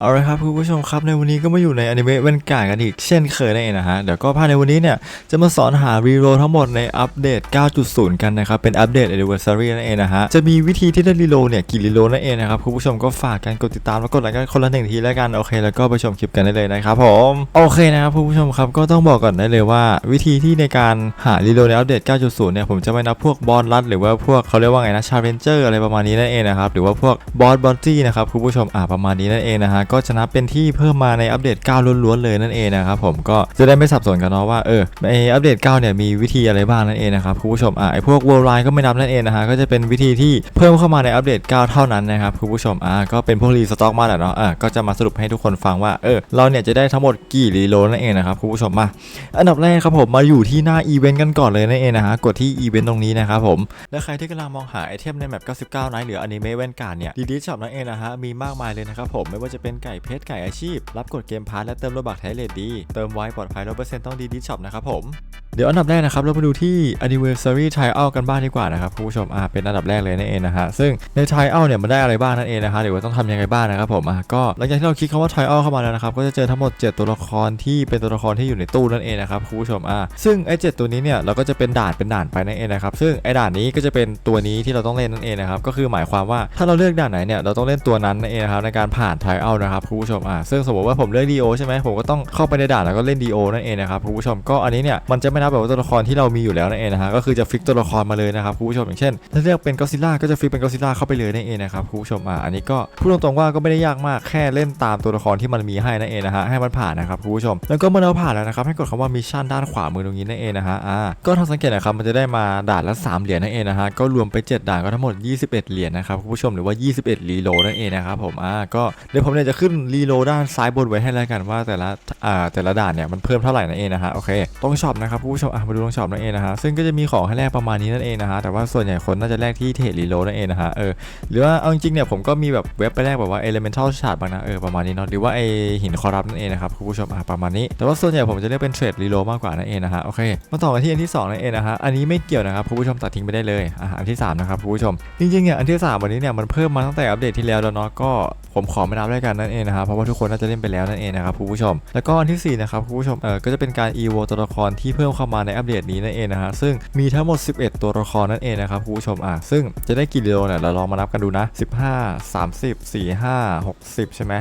เอาละครับคุณผู้ชมครับในวันนี้ก็มาอยู่ในอนิเมะเวนการ์กันอีกเช่นเคยนั่นเองนะฮะเดี๋ยวก็ภายในวันนี้เนี่ยจะมาสอนหารีโหลทั้งหมดในอัปเดต 9.0 กันนะครับเป็นอัปเดต anniversary นั่นเองนะฮะจะมีวิธีที่ได้รีโหลเนี่ยกี่รีโหลนั่นเองนะครับคุณผู้ชมก็ฝากกันกดติดตามแล้วกดไลค์กันคนละหนึ่งทีแล้วกันโอเค แล้วก็ไปชมคลิปกันได้เลยนะครับผมโอเคนะครับคุณผู้ชมครับก็ต้องบอกก่อนได้เลยว่า วิธีที่ในการหารีโหลในอัปเดต 9.0 เนี่ยผมจะไม่นับพวกบอลลัดหรือว่าพวกเขาเรียกว่าไงนะชาเลนเจอร์อะไรประมาณนี้นั่นเองนะครับหรือว่าพวกบอสบอลจี้นะครับคุณผู้ชมอ่าประมาณนี้นั่นเองนะฮะก็จะนับเป็นที่เพิ่มมาในอัปเดต 9 ล้วนๆเลยนั่นเองนะครับผมก็จะได้ไม่สับสนกันเนาะว่าเออในอัปเดต 9 เนี่ยมีวิธีอะไรบ้างนั่นเองนะครับคุณผู้ชมอ่าไอพวก World Line ก็ไม่นับนั่นเองนะฮะก็จะเป็นวิธีที่เพิ่มเข้ามาในอัปเดต 9 เท่านั้นนะครับคุณผู้ชมอ่าก็เป็นพวกรีสต็อกมาแหละเนาะอ่าก็จะมาสรุปให้ทุกคนฟังว่าเออเราเนี่ยจะได้ทั้งหมดกี่รีโลนั่นเองนะครับคุณผู้ชมมาอันดับแรกครับผมมาอยู่ที่หน้าอีเวนต์กันก่อนเลยนั่นเองนะฮะกดที่อีเวนต์ตรงนี้นะครับผมและใครที่กำลังมองหาไอเทมในแมป99ไนท์หรืออนิเมะแว่นการเนี่ยดีดีช็อปนั่นเองนะฮะมีมากมายเลยนะครับผมไม่ว่าจะเป็นไก่เพชรไก่อาชีพ รับกดเกมพาร์ทและเติมโลบักไทยเลดดี เติมไวปลอดภัยร้อเปอร์เซ็นต์ต้องดีดีช็อปนะครับผมเดี๋ยวอันดับแรกนะครับเรามาดูที่ anniversary tryout กันบ้างดีกว่านะครับคุณผู้ชมอ่าเป็นอันดับแรกเลยนั่นเองนะฮะซึ่งใน tryout เนี่ยมันได้อะไรบ้างนั่นเองนะฮะหรือว่าต้องทำยังไงบ้างนะครับผมอะก็หลังจากที่เราคลิกคำว่า tryout เข้ามาแล้วนะครับก็จะเจอทั้งหมด 7 ตัวละครที่เป็นตัวละครที่อยู่ในตู้นั่นเองนะครับคุณผู้ชมอ่าซึ่งไอ้เตัวนี้เนี่ยเราก็จะเป็นด่านเป็นด่านไปนั่นเองนะครับซึ่งไอ้ด่านนี้ก็จะเป็นตัวนี้ที่เราต้องเล่นนั่นเองนะครับก็คือหมายความว่าถ้าเราเลือกด่านไหนเนี่ยเราต้องเล่นตัวนั้นนั่นเองนะครับในการผ่าน tryout นะครับคุณผู้ชมอ่าซึ่งสมมติว่าผมเลือก DO ใช่ไหมผมก็ต้องเข้าไปในด่านแล้วก็เล่น DO นั่นเองนะครับคุณผู้ชมก็อันนี้เนี่ยมันจะไม่นับแบบว่าตัวละครที่เรามีอยู่แล้วนั่นเองนะฮะก็คือจะฟิกตัวละครมาเลยนะครับคุณผู้ชมอย่างเช่น ถ้าเลือกเป็นก็ซิล่าก็จะฟิกเป็นก็ซิล่าเข้าไปเลยนั่นเองนะครับคุณผู้ชมอ่าอันนี้ก็พูดตรงๆว่าก็ไม่ได้ยากมากแค่เล่นตามตัวละครที่มันมีให้นั่นเองนะฮะให้มันผ่านนะครับคุณผู้ชม แล้วก็เมื่อเราผ่านแล้วนะครับให้กดคำว่ามิชชั่นด้านขวามือตรงนี้นั่นเองนะฮะอ่าก็ทาสังเกตนะครับมันจะได้มาด่านละ 3 เหรียญนั่นเองนะฮะก็รวมไป 7 ด่านก็ทั้งหมด 21 เหรียญนะครับคุณผู้ชมหรือว่า 21 รีโลนั่นเองนะครับผมอ่าก็เดี๋ยวผมเนี่ยจะขึ้นรีโลด้านซ้ายบนไว้ให้แล้วกันว่าแต่ละอ่าแต่ละด่านเนี่ยมันเพิ่มเท่าไหร่นั่นเองนะฮะโอเคตรงช็อปนะครับผู้ชมอะมาดูตรงช็อปนั่นเองนะฮะซึ่งก็จะมีของให้แลกประมาณนี้นั่นเองนะฮะแต่ว่าส่วนใหญ่คนน่าจะแลกที่เทรดรีโลนั่นเองนะฮะเออหรือว่าเอาจริงเนี่ยผมก็มีแบบเว็บไปแลกแบบว่า elemental shard บ้างนะเออประมาณนี้เนาะหรือว่าไอหินคอรับนั่นเองนะครับคุณผู้ชมอะประมาณนี้ แต่ว่าส่วนใหญ่ผมจะเลือกเป็นเทรดรีโลมากกว่านั่นเองนะฮะโอเคมาต่อกันที่อันที่สองนั่นเองนะฮะอันนี้ไม่เกี่ยวนะครับคุณผู้ชมตัดทิ้งไปได้เลยอะอันที่สามนะครับคุณผู้ชมจริงๆเนี่ยอันที่ 3 วันนี้เนี่ยมันเพิ่มมาตั้งแต่อัปเดตที่แล้วแล้วเนาะก็ผมขอไม่นับแล้วยกันนั่นเองนะครับเพราะว่าทุกคนน่าจะเล่นไปแล้วนั่นเองนะครับคุณผู้ชม แล้วก็อันที่4นะครับคุณผู้ชมเออก็จะเป็นการ evo ตัวละครที่เพิ่มเข้ามาในอัปเดตนี้นั่นเองนะฮะซึ่งมีทั้งหมด 11 ตัวละครนั่นเองนะครับคุณผู้ชมอะซึ่งจะได้กี่กิโลเนี่ยเราลองมานับกันดูนะ 15 30 45 60 ใช่ไหม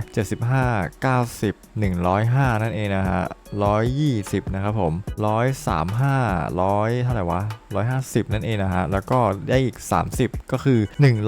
75 90 105 นั่นเองนะฮะ120 นะครับผม 135 100 เท่าไหร่วะ 150 นั่นเองนะฮะ แล้วก็ได้อีก 30 ก็คือ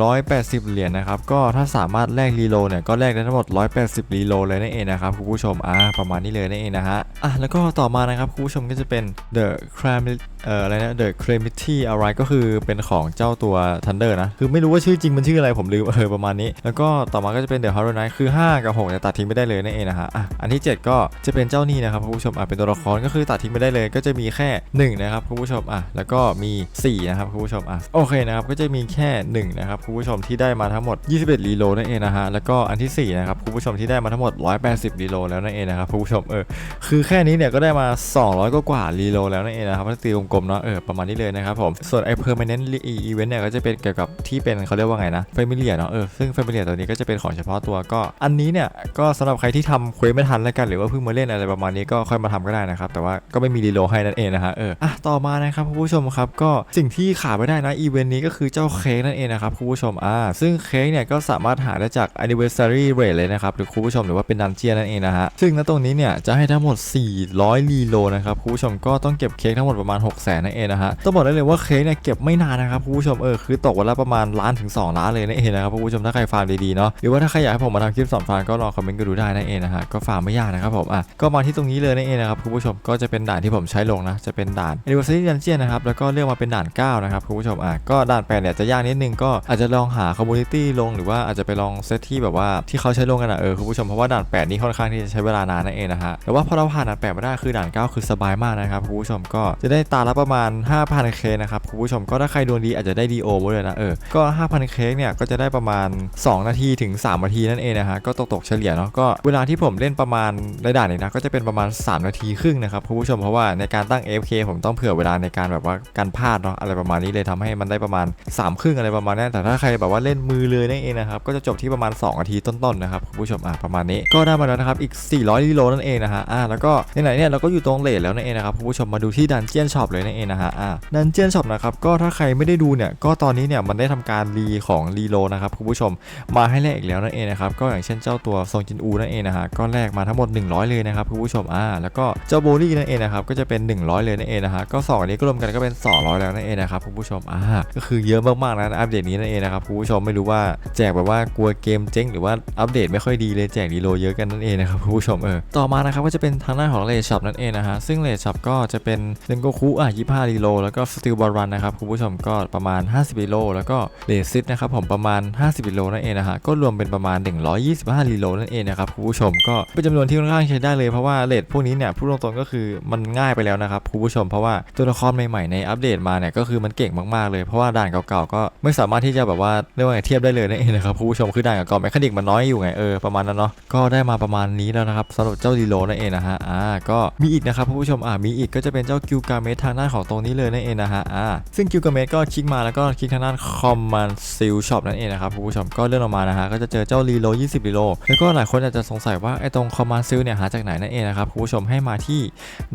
180 เหรียญนะครับ ก็ถ้าสามารถแลกรีโลเนี่ย ก็แลกได้ทั้งหมด 180 รีโลเลยนั่นเองนะครับคุณผู้ชม อ่า ประมาณนี้เลยนั่นเองนะฮะ อะ แล้วก็ต่อมานะครับคุณผู้ชมก็จะเป็น The Cram เอ่ออะไรนะ The Clemity อะไรก็คือเป็นของเจ้าตัว Thunder นะ คือไม่รู้ว่าชื่อจริงมันชื่ออะไรผมลืมเออประมาณนี้ แล้วก็ต่อมาก็จะเป็น The Horror Night คือ 5 กับ6เนี่ยตัดทิ้งไม่ได้เลยนั่นเองนะฮะอะอันที่ 7 ก็จะเป็นเจ้านี่นะครับคุณผู้ชมอะเป็นตัวละครก็คือตัดทิ้งไม่ได้เลย ก็จะมีแค่ 1 นะครับคุณผู้ชมอะแล้วก็มี 4 นะครับคุณผู้ชมอะโอเคนะครับก็จะมีแค่ 1 นะครับคุณผู้ชมที่ได้มาทั้งหมด 21รีโลนั่นเองนะฮะแล้วก็อันที่4นะครับคุณผู้ชมที่ได้มาทั้งหมด 180รีโลแล้วนั่นเองนะครับคุณผู้ชมเออคือแค่นี้เนี่ยก็ได้มา 200กว่ากว่ารีโลแล้วนั่นเองนะครับถ้าตีกลมๆเนาะเออประมาณนี้เลยนะครับผมส่วนไอ้ permanent event เนี่ยก็จะเป็นเกี่ยวกับที่เป็นเขาเรียกว่าไงนะ familiar เนาะเออซึ่ง familiar ตัวนี้ก็จะเป็นของเฉพาะตัวก็ อันนี้เนี่ยก็สำหรับใครที่ทำเควสไม่ทันแล้วกัน หรือว่าเพิ่งมาเล่นอะไรประมาณนี้ก็ค่อยมาทำก็ได้นะครับแต่ว่าก็ไม่มีรีโลให้นั่นเองนะฮะเอออะต่อมานะครับคุณผู้ชมครับก็สิ่งที่ขาดไม่ได้นะอีเวนต์นี้ก็คือเจ้าเค้กนั่นเองนะครับคุณผู้ชมอ่าซึ่งเค้กเนี่ยก็สามารถหาได้จาก anniversary rate เลยนะครับหรือคุณผู้ชมหรือว่าเป็นดันเจียนนั่นเองนะฮะซึ่งณตรงนี้เนี่ยจะให้ทั้งหมด 400รีโลนะครับคุณผู้ชมก็ต้องเก็บเค้กทั้งหมดประมาณ 6 0 0 0 0นั่นเองนะฮะต้องบอกได้เลยว่าเค้กเนี่ยเก็บไม่นานนะครับคุณผู้ชมเออคือตกวันละประมาณล้านถึง 2 ล้านเลยนั่นเองนะครับคุณผู้ชมถ้าใครฟาร์มดีๆเนาะหรือว่าถ้าใครอยากให้ผมมาทำคลิปสอนฟาร์มก็ลองคอมเมนต์กันดูได้นั่นเองนะฮะก็ฟาร์มไม่ยากนะครับผมอะก็มาที่ตรงนี้เลยนั่นเองนะครับคุณผู้ชมก็จะเป็นด่านที่ผมใช้ลงนะจะเป็นด่าน anniversary dungeon นะครับแล้วก็เลือกมาเป็นด่าน 9 นะครับคุณผู้ชมอะก็ด่าน8เนี่ยจะยากนิดนึงก็อาจจะลองหา community ลงหรือว่าอาจจะไปลองเซตที่แบบว่าที่เขาใช้ลงกันอะเออคุณผู้ชมเพราะว่าด่าน 8 นี่ค่อนข้างที่จะใช้เวลานานนั่นเองนะฮะแต่ว่าพอเราผ่านด่าน8มาได้คือด่าน 9 คือสบายมากนะครับคุณผู้ชมชมก็จะได้ตาละประมาณ 5,000เคนะครับคุณผู้ชมก็ถ้าใครดวงดีอาจจะได้ดีโอมาเลยนะเออก็ 5,000เคเนี่ยก็จะได้ประมาณ 2 นาทีถึง 3 นาทีนั่นเองนะฮะก็ตกตกเฉลี่ยเนาะก็เวลาที่ผมเล่นประมาณในด่านนี้นะก็จะเป็นประมาณ 3 นาทีครึ่งนะครับคุณผู้ชมเพราะว่าในการตั้ง AFK ผมต้องเผื่อเวลาในการแบบว่าการพลาดเนาะอะไรประมาณนี้เลยทำให้มันได้ประมาณ3ครึ่งอะไรประมาณนี้แต่ถ้าใครแบบว่าเล่นมือเลยนั่นเองนะครับก็จะจบที่ประมาณ 2 นาทีต้นๆนะครับคุณผู้ชมอะประมาณนี้ก็ได้มาแล้วนะครับอีก 400ลิโลนั่นเองนะฮะอะแล้วก็ไหนๆเนี่ยเราก็อยู่ตรงเลทแล้วนั่นเองนะครับคุณผู้ชมมาดูที่ดันเจียนช็อปเลยนั่นเองนะฮะอะดันเจียนช็อปนะครับก็ถ้าใครไม่ได้ดูเนี่ยก็ตอนนี้เนี่ยมันได้ทำการรีของรีโลนะครับคุณผู้ชมมาให้แลกอีกแล้วนั่นเองนะครับก็อย่างเช่นเจ้าตัวซงจินอูนั่นเองนะฮะก็แลกมาทั้งหมด 100 เลยนะครับคุณผู้ชมอ่าแล้วก็เจ้าโบลี่นั่นเองนะครับก็จะเป็น 100 เลยนั่นเองนะฮะก็สองอันนี้ก็รวมกันก็เป็น 200 แล้วนั่นเองนะครับคุณผู้ชมอ่าก็คือเยอะมากๆนะอัปเดตนี้นั่นเองนะครับคุณผู้ชมไม่รู้ว่าแจกแบบว่ากลัวเกมเจ๊งหรือว่าอัปเดตไม่ค่อยดีเลยแจกรีโลเยอะกันนั่นเองนะครับคุณผู้ชมเออต่อมานะครับก็จะเป็นทางหน้าของเลช็อปนั่นเองนะฮะซึ่งเลช็อปก็จะเป็นเลนโกคุอะ25รีโลแล้วก็สติลบอลรันนะครับคุณผู้ชมก็ประมาณ 50รีโลแล้วก็เลซิตนะครับผมประมาณ 50รีโลนั่นเองนะฮะก็รวมเป็นประมาณ 125รีโลนั่นเองนะครับคุณผู้ชมก็เป็นจำนวนที่ค่อนข้างใช้ได้เลยเพราะว่าเลทพวกนี้เนี่ยพูดตรงๆก็คือมันง่ายไปแล้วนะครับคุณผู้ชมเพราะว่าตัวละครใหม่ๆในอัปเดตมาเนี่ยก็คือมันเก่งมากๆเลยเพราะว่าด่านเก่าๆก็ไม่สามารถที่จะแบบว่าเรียกว่าเทียบได้เลยนั่นเองนะครับคุณผู้ชมคือด่านเก่าๆแมคานิกมันน้อยอยู่ไงเออประมาณนั้นเนาะก็ได้มาประมาณนี้แล้วนะครับสำหรับเจ้าดีโลนั่นเองนะฮะอ่าก็มีอีกนะครับคุณผู้ชมอ่ามีอีกก็จะะเป็นเจ้ากิวกาเมททางด้านของตรงนี้เลยนั่นเองนะฮะอ่าซึ่งกิวกาเมทก็คลิกมาแล้วก็คลิกทางด้านคอมมานซิลช็อปนั่นเองนะครับคุณผู้ชมก็เลื่อนออกมานะฮะก็จะเจอเจ้ารีโล20รีโลแล้วก็หลายคนอาจจะสงสัยว่าไอ้ตรงคอมมานซิลเนี่ยหาจากไหนนั่นเองนะครับคุณผู้ชมให้มาที่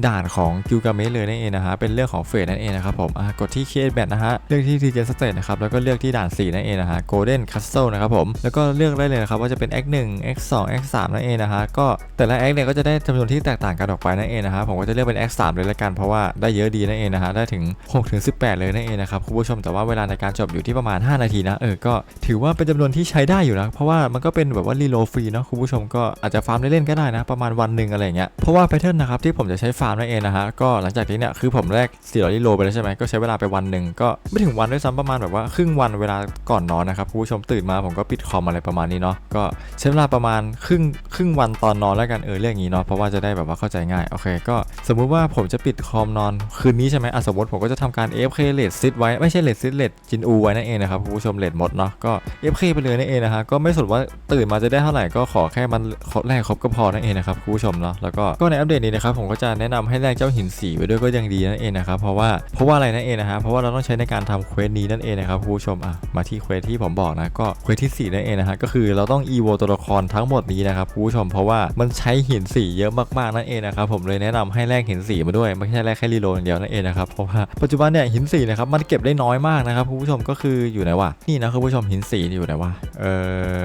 ด่านของกิวกาเมทเลยนั่นเองนะฮะเป็นเรื่องของเฟสนั่นเองนะครับผมอ่ากดที่เคสแบทนะฮะเลือกที่ทีเจสเตทนะครับแล้วก็เลือกที่ด่าน4นั่นเองนะฮะโกลเด้นคัสเซิลนะครับผมแล้วก็เลือกได้เลยนะครับว่าจะเป็น X1 X2 X3 นั่นเองนะฮะก็แต่ละ X เนี่ยก็จะได้จำนวนที่แตกต่างกันออกไปนั่นเองนะฮะผมก็จะเลือกเป็น X3 เลยละกันเพราะว่าได้เยอะดีนั่นเองนะฮะได้ถึง6ถึง18 เลยนั่นเองนะครับคุณผู้ชมแต่ว่าเวลาในการจบอยู่ที่ประมาณ 5 นาทีนะเออก็ถือว่าเป็นจำนวนที่ใช้ได้อยู่นะเพราะว่ามันก็เป็นแบบว่ารีโลฟรีเนาะคุณผู้ชมก็อาจจะฟาร์มเล่นๆก็ได้นะ ประมาณวันหนึ่งอะไรเงี้ยเพราะว่าแพทเทิร์นนะครับที่ผมจะใช้ฟาร์มนั่นเองนะฮะก็หลังจากนี้เนี่ยคือผมแรก400รีโลไปแล้วใช่ไหมก็ใช้เวลาไปวันหนึ่งก็ไม่ถึงวันด้วยซ้ำประมาณแบบว่าครึ่งวันเวลาก่อนนอนนะครับคุณผู้ชมตื่นมาผมก็ปิดคอมอะไรประมาณนี้เนาะก็ใช้เวลาประมาณครึ่งครึ่งวันตอนนอนแล้วกันเออเรื่องนี้เนาะเพราะว่าจะได้แบบว่าเข้าใจง่ายโอเค ก็สมมุติว่าผมจะปิดคอมนอนคืนนี้ใช่ไหมอะสมมติผมก็จะทำการ AFK เลดซิดไว้ไม่ใช่เลดซิดเลดจินอูไว้นั่นเองนะครับคุณผู้ชมเลดหมดเนาะก็ AFK ไปเลยนั่นเองนะฮะก็ไม่สนว่าตื่นมาจะได้เท่าไหร่ก็ขอแค่มันแรกครบก็พอนั่นเองนะครับคุณผู้ชมเนาะแล้วก็ก็ในอัปเดตนี้นะครับผมก็จะแนะนำให้แลกเจ้าหินสีไปด้วยก็ยังดีนั่นเองนะครับเพราะว่าเพราะว่าอะไรนั่นเองนะฮะเพราะว่าเราต้องใช้ในการทำเควสนี้นั่นเองนะครับคุณผู้ชมอะมาที่เควสที่ผมบอกนะก็เควสที่สี่นั่นเองนะฮะก็คือเราต้องอีโวตัวละครทั้งหมดนี้นะครับคุณผู้ชมเพราะว่ามันใช้หินสีเยอะมากๆนั่นเองนะครับผมเลยแนะนำให้แลกหินสีมาด้วยไม่ใช่แลกแค่รีโหลดอย่างเดียวนั่นเองนะครับเพราะว่าปัจจุบันเนี่ยหินสีนะครับมันเก็บได้น้อยมากนะครับคุณผู้ชมก็คืออยู่ไหนวะนี่นะคุณผู้ชมหินสีอยู่ไหนวะเอ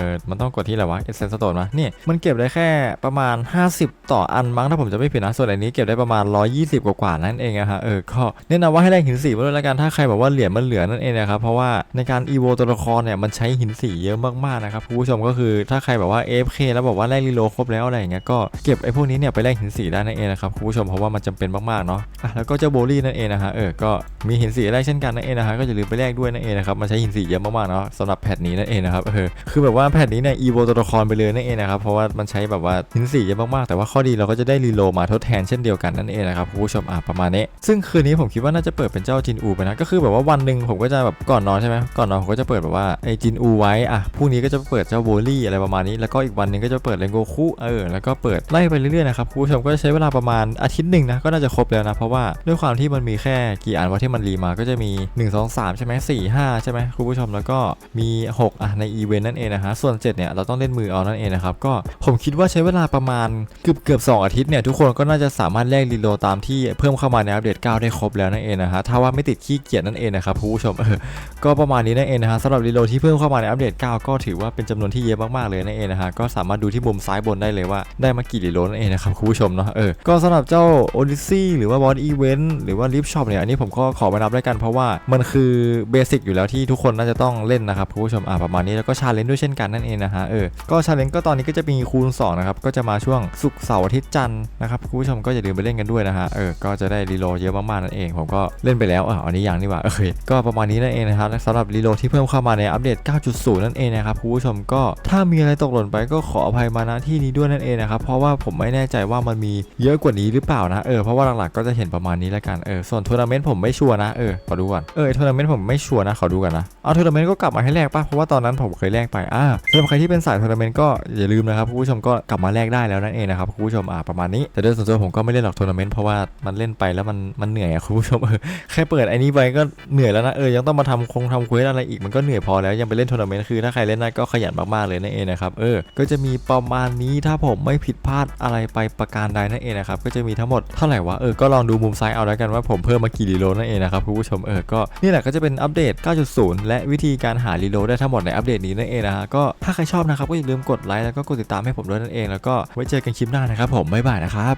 อมันต้องกดที่อะไรวะเอเซนสโตนวะนี่มันเก็บได้แค่ประมาณ 50 ต่ออันมั้งถ้าผมจะไม่ผิดนะส่วนอันนี้เก็บได้ประมาณ 120 กว่าๆนั่นเองนะฮะเออก็แนะนำว่าให้แลกหินสีมาด้วยแล้วกันถ้าใครบอกว่าเหรียญมันเหลือนั่นเองนะครับเพราะว่าในการอีโวตัวละครเนี่ยมันใช้หินสีเยอะมากๆนะครับคุณผู้ชมก็คือถ้าใครแบบว่า AFK แล้วบอกว่าแลกรีโหลดครบแล้วอะไรอย่างเงี้ยก็เก็บไอ้พวกนี้เนี่ยไปแลกหินสีได้นั่นเองนะครับคุณผู้ชมเพราะว่ามันจำเป็นมากๆเนาะอะแล้วก็เจ้าโบลี่นั่นเองนะฮะเออก็มีหินสีแรกเช่นกันนั่นเองนะฮะก็อย่าลืมไปแลกด้วยนั่นเองนะครับมันใช้หินสีเยอะมากๆเนาะสำหรับแพทนี้นั่นเองนะครับเออคือแบบว่าแพทนี้เนี่ยอีโวตัวละครไปเลยนั่นเองนะครับเพราะว่ามันใช้แบบว่าหินสีเยอะมากๆแต่ว่าข้อดีเราก็จะได้รีโลมาทดแทนเช่นเดียวกันนั่นเองนะครับคุณผู้ชมอะประมาณนี้ ซึ่งคืนนี้ผมคิดว่าน่าจะเปิดเป็นเจ้าจินอูไปนะก็คือแบบว่าวันหนึ่งผมก็จะแบบก่อนนอนใช่ไหมก่อนนอนผมก็จะเปิดแบบว่าไอ้จินอูไว้อะพรุ่งนี้ก็จะเปิดเจ้าโบลี่อะไรประมาณนี้ แล้วก็อีกวันหนึ่งก็จะเปิดเลนโกคุเออแล้วก็เปิดไล่ไปเรื่อยๆนะครับคุณผู้ชมก็จะใช้เวลาประมาณอาทิตย์หนึ่งนะก็น่าจะครบแล้วนะ เพราะว่าด้วยความที่มันมีแค่กี่อันว่าที่มันรีมาก็จะมี 1 2 3 ใช่ไหม4 5ใช่ไหมคุณผู้ชมแล้วก็มี 6 อะในอีเวนต์นั่นเองนะฮะส่วน 7 เนี่ยเราต้องเล่นมือเอานั่นเองนะครับก็ผมคิดว่าใช้เวลาประมาณเกือบเกือบ2อาทิตย์เนี่ยทุกคนก็น่าจะสามารถแลกรีโลตามที่เพิ่มเข้ามาในอัปเดต 9 ได้ครบแล้วนั่นเองนะฮะถ้าว่าไม่ติดขี้เกียจนั่นเองนะครับคุณผู้ชมเออก็ประมาณนี้นั่นเองนะฮะสำหรับรีโลที่เพิ่มเข้ามาในอัปเดต 9 ก็ถือว่าเป็นจำนวนที่เยอะมากๆเลยนั่นเองนะฮะก็สามารถดูที่มุมซ้ายบนได้เลยว่าได้มากี่รีโลนั่นเองนะครับคุณผู้ชมเนาะเออก็สำหรับเจ้า Odyssey หรือว่า Bond Event หรือว่า Lift Shop เนี่ยอันนี้ผมก็ขอไปนับด้วยกันเพราะว่ามันคือเบสิกอยู่แล้วที่ทุกคนน่าจะต้องเล่นนะครับคุณผู้ชมอะประมาณนี้แล้วก็ชาเลนจ์ด้วยเช่นกันนั่นเองนะฮะเออก็ชาเลนจ์ก็ตอนนี้ก็จะมีคูณ2นะครับก็จะมาช่วงศุกร์เสาร์อาทิตย์จันทร์นะครับคุณผู้ชมก็อย่าลืมไปเล่นกันด้วยนะฮะเออก็จะได้รีโหลดเยอะมากๆนั่นเองผมก็เล่นไปแล้วอะอันนี้ยังนี่ว่าโอเคก็ประมาณนี้นั่นเองนะครับสำหรับรีโหลดที่เพิ่มเข้ามาในอัปเดต 9.0 นั่นเองนะครับคุณผู้ชมก็ถ้ามีอะไรตกหล่นไปก็ขออภัยมาณที่นี้ด้วยนั่นเองนะครับเพราะว่าผมไม่แน่ใจว่ามันมีเยอะกว่านี้หรือเปล่านะเออเพราะว่าหลักๆ ก็จะเห็นประมาณนี้แล้วกันเออส่วนทัวร์นาเมนต์ผมไม่ชัวร์นะเออขอดูก่อนเออทัวร์นาเมนต์ผมไม่ชัวร์นะขอดูกันนะเอาทัวร์นาเมนต์ก็กลับมาให้แลกป่ะเพราะว่าตอนนั้นผมเคยแลกไปอ่าสำหรับใครที่เป็นสายทัวร์นาเมนต์ก็อย่าลืมนะครับคุณผู้ชมก็กลับมาแลกได้แล้วนั่นเองนะครับคุณผู้ชมอ่าประมาณนี้แต่โดยส่วนตัวผมก็ไม่เล่นหรอกทัวร์นาเมนต์เพราะว่ามันเล่นไปแล้วมันมันเหนื่อยอะคุณผู้ชมเออแค่เปิดไอ้นี้ไปก็เหนื่อยแล้วนะเออยังต้องมาทำคงทำควสอะไรอีกมันก็เหนื่อยพอแล้วยังไปเล่นทัวร์นาเมนต์คือถ้าใครเล่นได้ก็ขยันมากๆเลยนั่นเองนะครับเออก็จะมีประมาณนี้ถ้าผมไม่ผิดพลาดอะไรไปประการใดนั่นเองนะครับก็จะมีทั้งหมดเท่าไหร่วะเออก็ลองดูมุมซ้ายเอาแล้วกันว่าผมเพิ่มมากี่รีโหลดนั่นเองนะครับคุณผู้ชมเออก็นี่แหละก็จะเป็นอัปเดต 9.0 และวิธีการหารีโหลดได้ทั้งหมดในอัปเดตนี้นั่นเองนะฮะก็ถ้าใครชอบนะครับก็อย่าลืมกดไลค์แล้วก็กดติดตามให้ผมด้วยนั่นเอง แล้วก็ไว้เจอกันคลิปหน้านะครับผมบ๊ายบายนะครับ